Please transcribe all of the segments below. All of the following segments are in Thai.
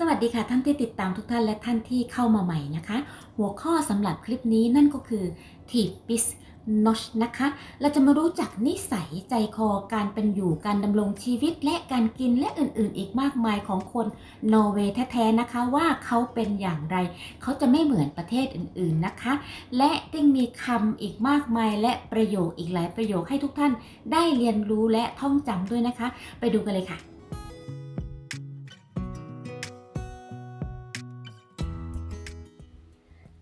สวัสดีค่ะท่านที่ติดตามทุกท่านและท่านที่เข้ามาใหม่นะคะ หัวข้อสำหรับคลิปนี้นั่นก็คือ t i p i s n o s h นะคะ เราจะมารู้จักนิสัยใจคอการเป็นอยู่การดำรงชีวิตและการกินและอื่นๆ อีกมากมายของคนนอร์เวย์แท้ๆนะคะว่าเขาเป็นอย่างไร เขาจะไม่เหมือนประเทศอื่นๆนะคะ และยังมีคำอีกมากมายและประโยคอีกหลายประโยคให้ทุกท่านได้เรียนรู้และท่องจำด้วยนะคะ ไปดูกันเลยค่ะ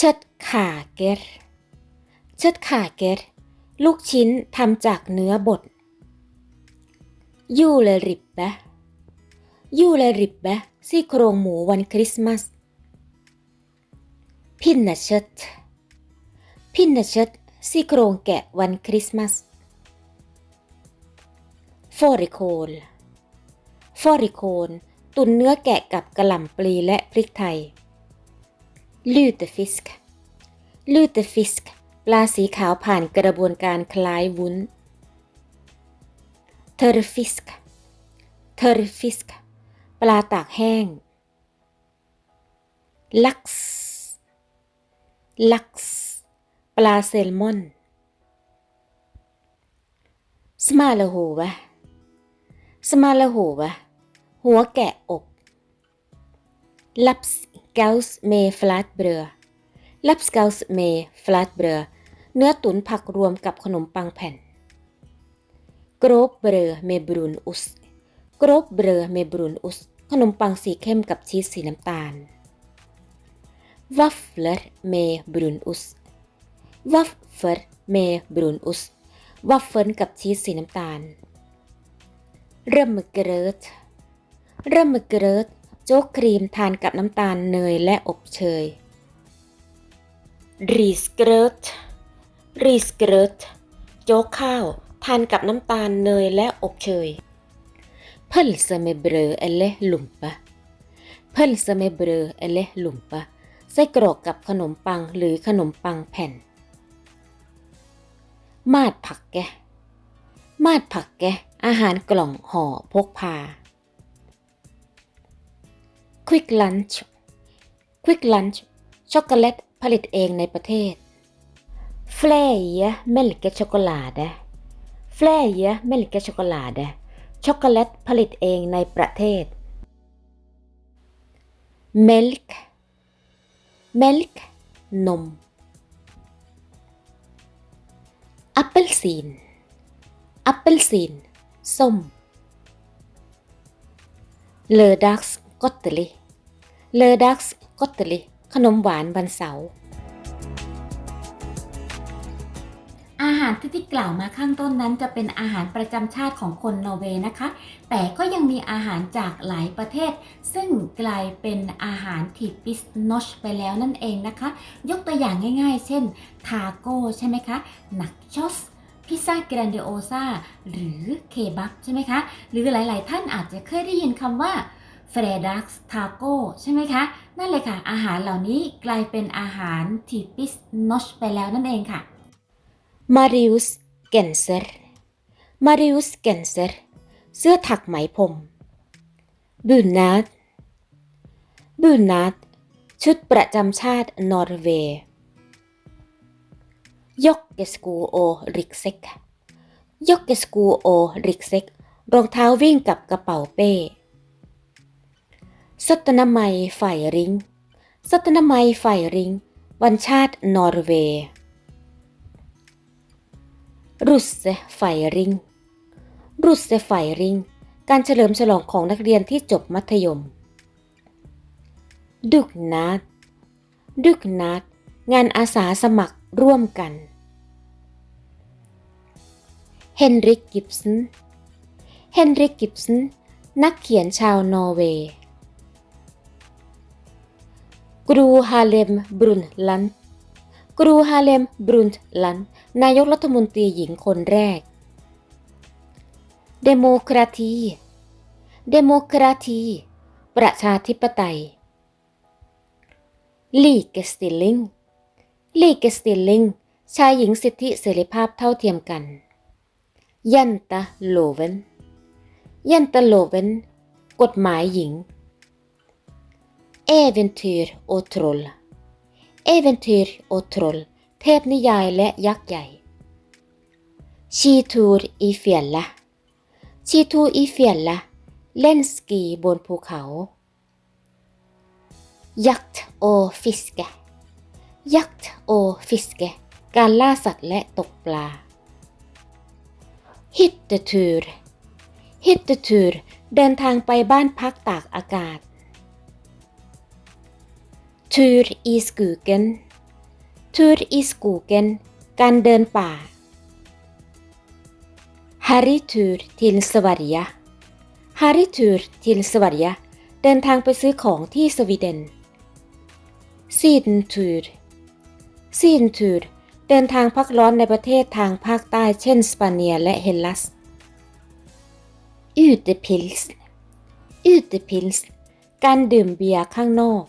เชิดขาเกตเชิดขาเกตลูกชิ้นทำจากเนื้อบดยูเลริบแบะยูเลริบแบะซี่โครงหมูวันคริสต์มาสพินนาเชดพินนาเชดซี่โครงแกะวันคริสต์มาสฟอริโคนฟอริโคน ตุนเนื้อแกะกับกระหล่ำปลีและพริกไทย ลูเตฟิสก์ลูเตฟิสก์ปลาสีขาวผ่านกระบวนการคล้ายวุ้นเทอร์ฟิสก์เทอร์ฟิสก์ปลาตากแห้งลักซ์ลักซ์ปลาแซลมอนสมาลาโหวะสมาลาโหวะหัวแกะอบลับส์เก ลส์เมฟลาตเบรอลับส์เกลส์เมฟลาตเบรอเนื้อตุ๋นผักรวมกับขนมปังแผ่นกรอบเบรอเมบรูนอุสกรอบเบรอเมบรูนอุสขนมปังสีเข้มกับชีสสีน้ำตาลวัฟเฟิลเมบรูนอุสวัฟเฟิลเมบรูนอุสวัฟเฟิลกับชีสสีน้ำตาล เริ่มเกรดเริ่มเกรด โจ๊กครีมทานกับน้ำตาลเนยและอบเชยรีสเกิรดรีสเกิรดโจ๊กข้าวทานกับน้ำตาลเนยและอบเชยเพิลสเมเบรอเอเลหลุมปะเพิลสเมเบรอเอเลหลุมปะไส้กรอกกับขนมปังหรือขนมปังแผ่น มาดผักแกมาดผักแกอาหารกล่องห่อพกพา Quick Lunch Quick Lunch ช็อกโกแลตผลิตเองในประเทศ f l e j Melke Chocolade f l e j Melke Chocolade ช็อกโกแลตผลิตเองในประเทศ Milk Milk นม Appelsin Appelsin ส้มเลอดั กส์กอตเตลิเลอดักส์กอตเตลิขนมหวานวันเสาร์อาหารที่ที่กล่าวมาข้างต้นนั้นจะเป็นอาหารประจำชาติของคนนอร์เวย์นะคะ แต่ก็ยังมีอาหารจากหลายประเทศ ซึ่งกลายเป็นอาหารที่ปิสนชไปแล้วนั่นเองนะคะ ยกตัวอย่างง่ายๆ เช่น ทาโก้ใช่ไหมคะ นักชอสพิซซ่าแกรนเดโอซาหรือเคบับใช่ไหมคะ หรือหลายๆ ท่านอาจจะเคยได้ยินคำว่า เฟรดักส์ทาโก้ใช่ไหมคะ นั่นเลยค่ะ อาหารเหล่านี้กลายเป็นอาหารที่ปิสนอชไปแล้วนั่นเองค่ะมาริอุสเกนเซอร์มาริอุสเกนเซอร์เสื้อถักไหมพรมบูนาดบูนาดชุดประจำชาตินอร์เวย์ยกเกสกูโอริกเซกยกเกสกูโอริกเซกรองเท้าวิ่งกับกระเป๋าเป้ สัตนามัยฝ่ายริงสัตนามัยฝ่ายริงวันชาตินอร์เวย์รุสเซ่ไฟริงรุสเซ่ไฟริงการเฉลิมฉลองของนักเรียนที่จบมัธยมดุกนาดดุกนาดงานอาสาสมัครร่วมกันเฮนริกกิบสันเฮนริกกิบสันนักเขียนชาวนอร์เวย์ กรูฮาเลมบรุนลันกรูฮาเลมบรุนลัน นายกรัฐมนตรีหญิงคนแรกเดโมคราทีเดโมคราทีประชาธิปไตยลีเกสติลลิงลีเกสติลลิง ชายหญิงสิทธิเสรีภาพเท่าเทียมกัน ยันตะโลเวนยันตะโลเวน กฎหมายหญิง Eventyr og troll เอเวนทีร์โอทรลเทพนิยายและยักษ์ใหญ่ ชีทูรอีเฟียนละชีทูอีเฟียนละเล่นสกีบนภูเขา ยักษ์โอฟิสเกยักษ์โอฟิสเกการล่าสัตว์และตกปลา ฮิตเดทูร์ฮิตเดทูร์เดินทางไปบ้านพักตากอากาศ Tur i skogen. Tur i skogen การเดินป่า Harrytur til Sverige. Harrytur til Sverige เดินทางไปซื้อของที่สวีเดน Sydentur. Sydentur เดินทางพักร้อนในประเทศทางภาคใต้เช่นสเปเนียและเฮลลัส Utepils. Utepils การดื่มเบียร์ข้างนอก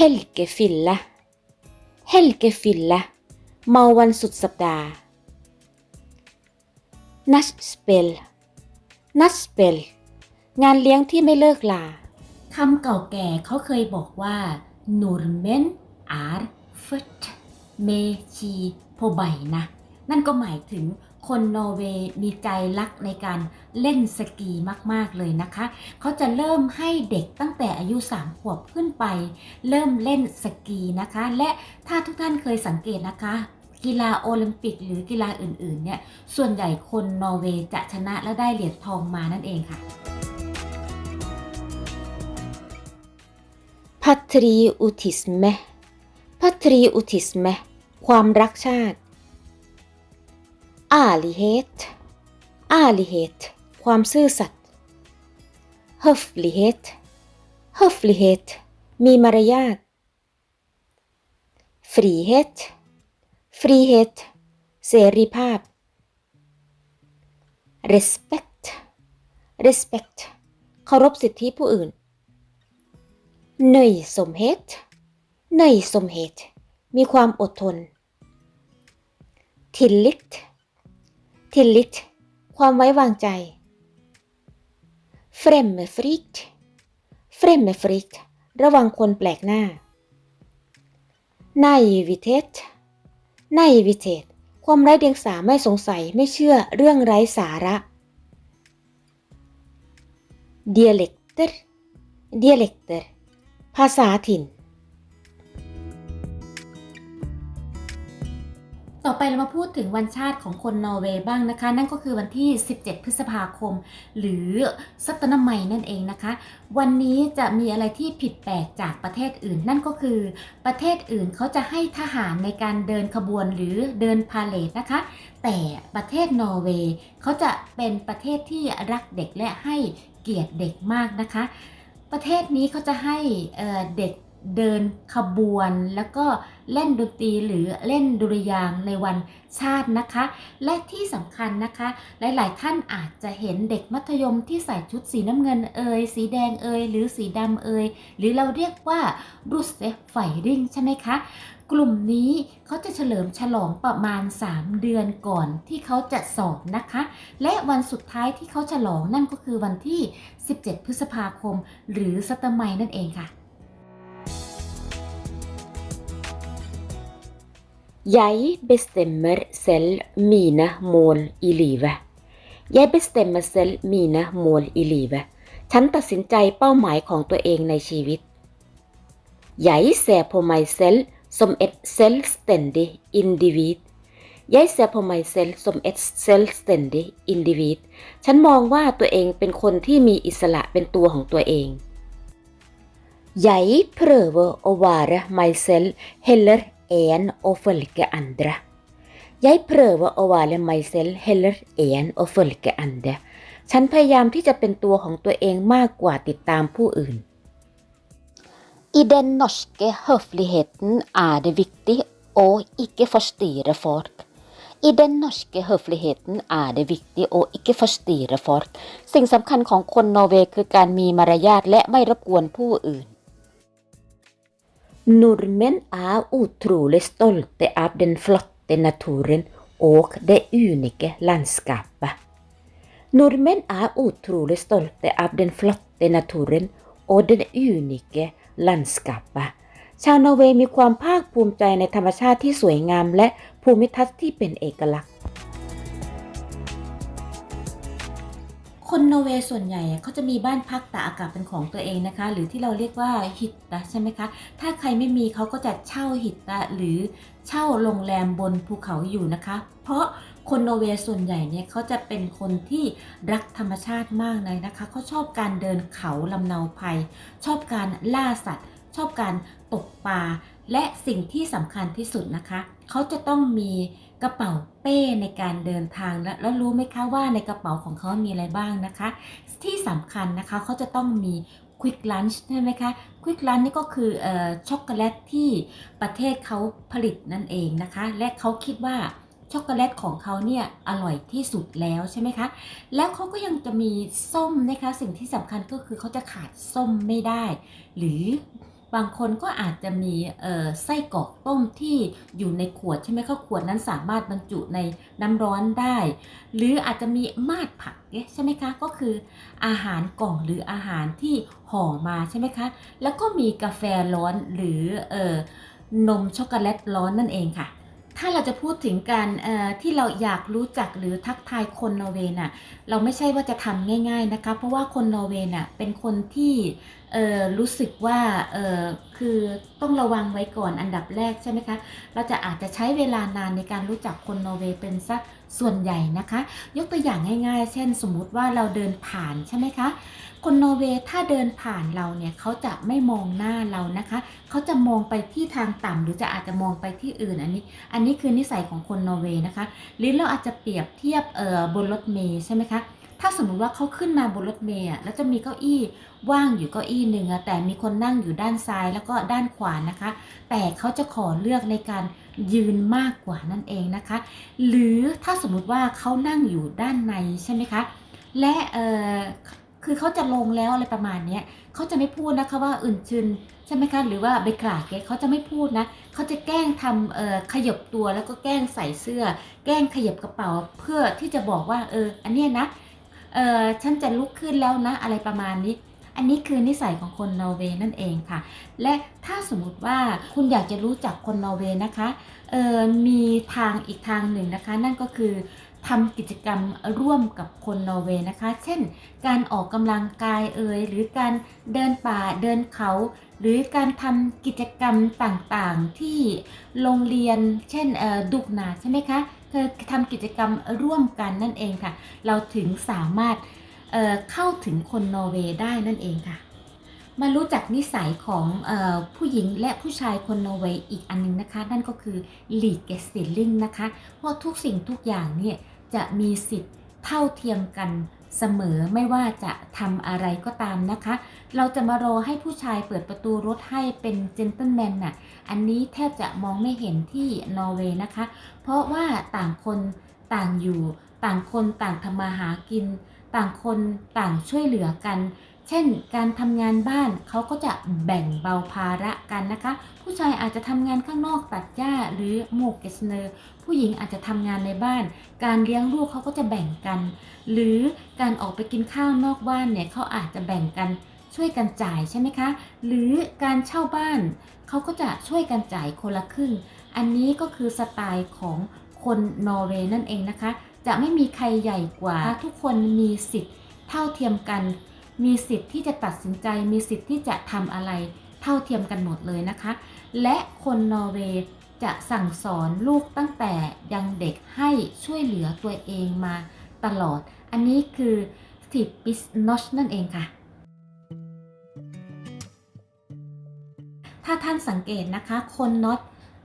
Helgefille. Helgefille เมาวันสุดสัปดาห์ Nachspiel. Nachspiel งานเลี้ยงที่ไม่เลิกลาคำเก่าแก่เขาเคยบอกว่า normen er født med ski på beina นั่นก็หมายถึง คนนอร์เวย์มีใจรักในการเล่นสกีมาก ๆ เลยนะคะ เขาจะเริ่มให้เด็กตั้งแต่อายุ 3 ขวบขึ้นไป เริ่มเล่นสกีนะคะ และถ้าทุกท่านเคยสังเกตนะคะกีฬาโอลิมปิกหรือกีฬาอื่น ๆ เนี่ย ส่วนใหญ่คนนอร์เวย์จะชนะและได้เหรียญทองมานั่นเองค่ะ Patriotisme Patriotisme ความรักชาติ อาลิเฮตอาลิเฮตความซื่อสัตย์ฮัฟลิเฮตฮัฟลิเฮตมีมารยาทฟรีเฮตฟรีเฮตเสรีภาพ respect respect เคารพสิทธิผู้อื่นเนยสมเหตุเนยสมเหตุ มีความอดทนทิลลิก ทิลิตความไว้วางใจเฟรมเมฟริ k เฟรมเมฟริ i ระวังคนแปลกหน้ายิวิเทชไ naivitet ความไร้เดียงสาไม่สงสัยไม่เชื่อเรื่องไร้สาระเดียเล็ก dialecter เล็กเตอร์ภาษาถิ่น ต่อไปเรามาพูดถึงวันชาติของคนนอร์เวย์บ้างนะคะ นั่นก็คือวันที่ 17 พฤษภาคม หรือสัตนมัยนั่นเองนะคะ วันนี้จะมีอะไรที่ผิดแปลกจากประเทศอื่น นั่นก็คือ ประเทศอื่นเขาจะให้ทหารในการเดินขบวนหรือเดินพาเลทนะคะ แต่ประเทศนอร์เวย์เขาจะเป็นประเทศที่รักเด็กและให้เกียรติเด็กมากนะคะ ประเทศนี้เขาจะให้เด็ก เดินขบวนแล้วก็เล่นดนตรีหรือเล่นดุริยางในวันชาตินะคะ และที่สำคัญนะคะ หลาย ๆ ท่านอาจจะเห็นเด็กมัธยมที่ใส่ชุดสีน้ำเงินเอยสีแดงเอยหรือสีดำเอยหรือเราเรียกว่ารูสเซฟไฟริงใช่ไหมคะ กลุ่มนี้เขาจะเฉลิมฉลองประมาณ 3 เดือนก่อนที่เขาจะสอบนะคะ และวันสุดท้ายที่เขาฉลองนั่นก็คือวันที่ 17 พฤษภาคม หรือสตมัยนั่นเองค่ะ Jeg bestemmer selv mine mål i livet. Jeg bestemmer selv mine mål i livet. ฉันตัดสินใจเป้าหมายของตัวเองในชีวิต Jeg ser på meg selv som et selvstendig individ. Jeg ser på meg selv som et selvstendig individ. ฉันมองว่าตัวเองเป็นคนที่มีอิสระเป็นตัวของตัวเอง Jeg prøver å være meg selv heller enn å følge andre. Jeg prøver å være meg selv heller enn å følge andre. ฉันพยายามที่จะเป็นตัวของตัวเองมากกว่าติดตามผู้อื่น I den norske høfligheten er det viktig å ikke forstyrre folk. I den norske høfligheten er det viktig å ikke forstyrre folk. สิ่งสำคัญของคนนอร์เวย์คือการมีมารยาทและไม่รบกวนผู้อื่น Nordmenn er utrolig stolte av den flotte naturen og det unike landskapet. Nordmenn er utrolig stolte av den flotte naturen og det unike landskapet ชาวนอร์เวย์มีความภาคภูมิใจในธรรมชาติที่สวยงามและภูมิทัศน์ที่เป็นเอกลักษณ์ คนนอร์เวย์ส่วนใหญ่เขาจะมีบ้านพักตากอากาศเป็นของตัวเองนะคะ หรือที่เราเรียกว่าฮิตตะใช่ไหมคะ ถ้าใครไม่มีเขาก็จะเช่าฮิตตะหรือเช่าโรงแรมบนภูเขาอยู่นะคะ เพราะคนนอร์เวย์ส่วนใหญ่เนี่ยเขาจะเป็นคนที่รักธรรมชาติมากเลยนะคะเขาชอบการเดินเขาลำเนาภัย ชอบการล่าสัตว์ ชอบการตกปลาและสิ่งที่สำคัญที่สุดนะคะ เขาจะต้องมี กระเป๋าเป้ในการเดินทางและแล้วรู้ไหมคะว่าในกระเป๋าของเขามีอะไรบ้างนะคะ ที่สำคัญนะคะเขาจะต้องมีควิกลันช์ใช่ไหมคะควิกลันช์นี่ก็คือออช็อกโกแลตที่ประเทศเขาผลิตนั่นเองนะคะ และเขาคิดว่าช็อกโกแลตของเขาเนี่ยอร่อยที่สุดแล้วใช่ไหมคะ แล้วเขาก็ยังจะมีส้มนะคะ สิ่งที่สำคัญก็คือเขาจะขาดส้มไม่ได้ หรือ บางคนก็อาจจะมีไส้กรอกต้มที่อยู่ในขวดใช่ไหมข้าขวดนั้นสามารถบรรจุในน้ำร้อนได้ หรืออาจจะมีมาดผักใช่ไหมคะก็คืออาหารกล่องหรืออาหารที่ห่อมาใช่ไหมคะแล้วก็มีกาแฟร้อนหรือออนมช็อกโกแลตร้อนนั่นเองค่ะ ถ้าเราจะพูดถึงการที่เราอยากรู้จักหรือทักทายคนนอร์เวย์น่ะเราไม่ใช่ว่าจะทำง่าย ๆนะคะ เพราะว่าคนนอร์เวย์น่ะเป็นคนที่รู้สึกว่าคือต้องระวังไว้ก่อนอันดับแรกใช่ไหมคะ เราจะอาจจะใช้เวลานานในการรู้จักคนนอร์เวย์เป็นสักส่วนใหญ่นะคะ ยกตัวอย่างง่ายๆ เช่น สมมุติว่าเราเดินผ่านใช่ไหมคะ คนนอร์เวย์ถ้าเดินผ่านเราเนี่ยเขาจะไม่มองหน้าเรานะคะ เขาจะมองไปที่ทางต่ำหรือจะอาจจะมองไปที่อื่นอันนี้ อันนี้คือนิสัยของคนนอร์เวย์นะคะหรือเราอาจจะเปรียบเทียบเอ่อบนรถเมล์ใช่ไหมคะถ้าสมมุติว่าเขาขึ้นมาบนรถเมล์แล้วจะมีเก้าอี้ว่างอยู่เก้าอี้หนึ่งแต่มีคนนั่งอยู่ด้านซ้ายแล้วก็ด้านขวานะคะ แต่เขาจะขอเลือกในการยืนมากกว่านั่นเองนะคะ หรือถ้าสมมุติว่าเขานั่งอยู่ด้านในใช่ไหมคะและเอ่อ คือเขาจะลงแล้วอะไรประมาณเนี้ยเขาจะไม่พูดนะคะว่าอื่นชึนใช่ไหมคะหรือว่าเบกราเกเขาจะไม่พูดนะเขาจะแกล้งทำเอ่อขยบตัวแล้วก็แกล้งใส่เสื้อ แกล้งขยับกระเป๋าเพื่อที่จะบอกว่าเอออันเนี้ยนะเออฉันจะลุกขึ้นแล้วนะอะไรประมาณนี้อันนี้คือนิสัยของคนนอร์เวย์นั่นเองค่ะ และถ้าสมมุติว่าคุณอยากจะรู้จักคนนอร์เวย์นะคะ เออมีทางอีกทางหนึ่งนะคะ นั่นก็คือ ทำกิจกรรมร่วมกับคนนอร์เวย์นะคะ เช่น การออกกำลังกายเอ่ยหรือการเดินป่าเดินเขา หรือการทำกิจกรรมต่างๆที่โรงเรียน เช่นดุกนาใช่ไหมคะคือทำกิจกรรมร่วมกันนั่นเองค่ะ เราถึงสามารถเเข้าถึงคนนอร์เวย์ได้นั่นเองค่ะ มารู้จักนิสัยของออผู้หญิงและผู้ชายคนนอร์เวย์อีกอันหนึงนะคะ นั่นก็คือหลีกเกสติลลิงนะคะ เพราะทุกสิ่งทุกอย่างเนี่ย จะมีสิทธิ์เท่าเทียมกันเสมอไม่ว่าจะทำอะไรก็ตามนะคะ เราจะมารอให้ผู้ชายเปิดประตูรถให้เป็นเจน t l e m แมนน่ะ อันนี้แทบจะมองไม่เห็นที่นอร์เวย์นะคะ เพราะว่าต่างคนต่างอยู่ ต่างคนต่างทำมาหากิน ต่างคนต่างช่วยเหลือกัน ช่น การทำงานบ้านเขาก็จะแบ่งเบาภาระกันนะคะ ผู้ชายอาจจะทำงานข้างนอกตัดหญ้าหรือโมกเกสเนอร์ ผู้หญิงอาจจะทำงานในบ้าน การเลี้ยงลูกเขาก็จะแบ่งกัน หรือการออกไปกินข้าวนอกบ้านเนี่ยเขาอาจจะแบ่งกันช่วยกันจ่ายใช่ไหมคะ หรือการเช่าบ้านเขาก็จะช่วยกันจ่ายคนละครึ่ง อันนี้ก็คือสไตล์ของคนนอร์เวย์นั่นเองนะคะ จะไม่มีใครใหญ่กว่า ทุกคนมีสิทธิ์เท่าเทียมกัน มีสิทธิ์ที่จะตัดสินใจ มีสิทธิ์ที่จะทำอะไรเท่าเทียมกันหมดเลยนะคะ และคนนอร์เวย์จะสั่งสอนลูกตั้งแต่ยังเด็กให้ช่วยเหลือตัวเองมาตลอด อันนี้คือทิปิสนอชนั่นเองค่ะ ถ้าท่านสังเกตนะคะ คนน็อต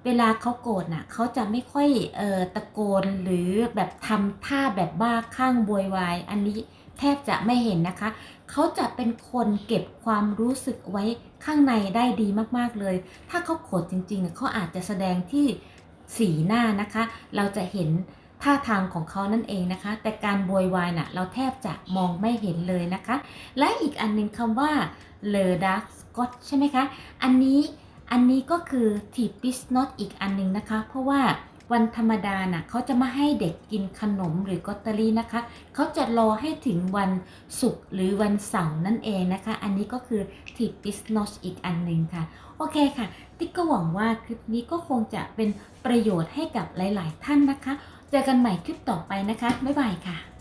เวลาเขาโกรธน่ะเขาจะไม่ค่อยออตะโกนหรือแบบทำท่าแบบบ้าข้างบวยวาย อันนี้ แทบจะไม่เห็นนะคะ เขาจะเป็นคนเก็บความรู้สึกไว้ข้างในได้ดีมากๆเลย ถ้าเขาโกรธจริงๆ เขาอาจจะแสดงที่สีหน้านะคะ เราจะเห็นท่าทางของเขานั่นเองนะคะ แต่การบวยวายน่ะเราแทบจะมองไม่เห็นเลยนะคะ และอีกอันหนึงคำว่าเลอดักสกอตใช่ไหมคะ อันนี้อันนี้ก็คือทีปิสนอตอีกอันหนึงนะคะ เพราะว่า วันธรรมดาน่ะเขาจะมาให้เด็กกินขนมหรือกอตเตอรี่นะคะ เขาจะรอให้ถึงวันศุกร์หรือวันเสาร์นั่นเองนะคะ อันนี้ก็คือทิปปิสโนชอีกอันหนึ่งค่ะ โอเคค่ะ ติ๊กก็หวังว่าคลิปนี้ก็คงจะเป็นประโยชน์ให้กับหลาย ๆ ท่านนะคะ เจอกันใหม่คลิปต่อไปนะคะ บ๊ายบายค่ะ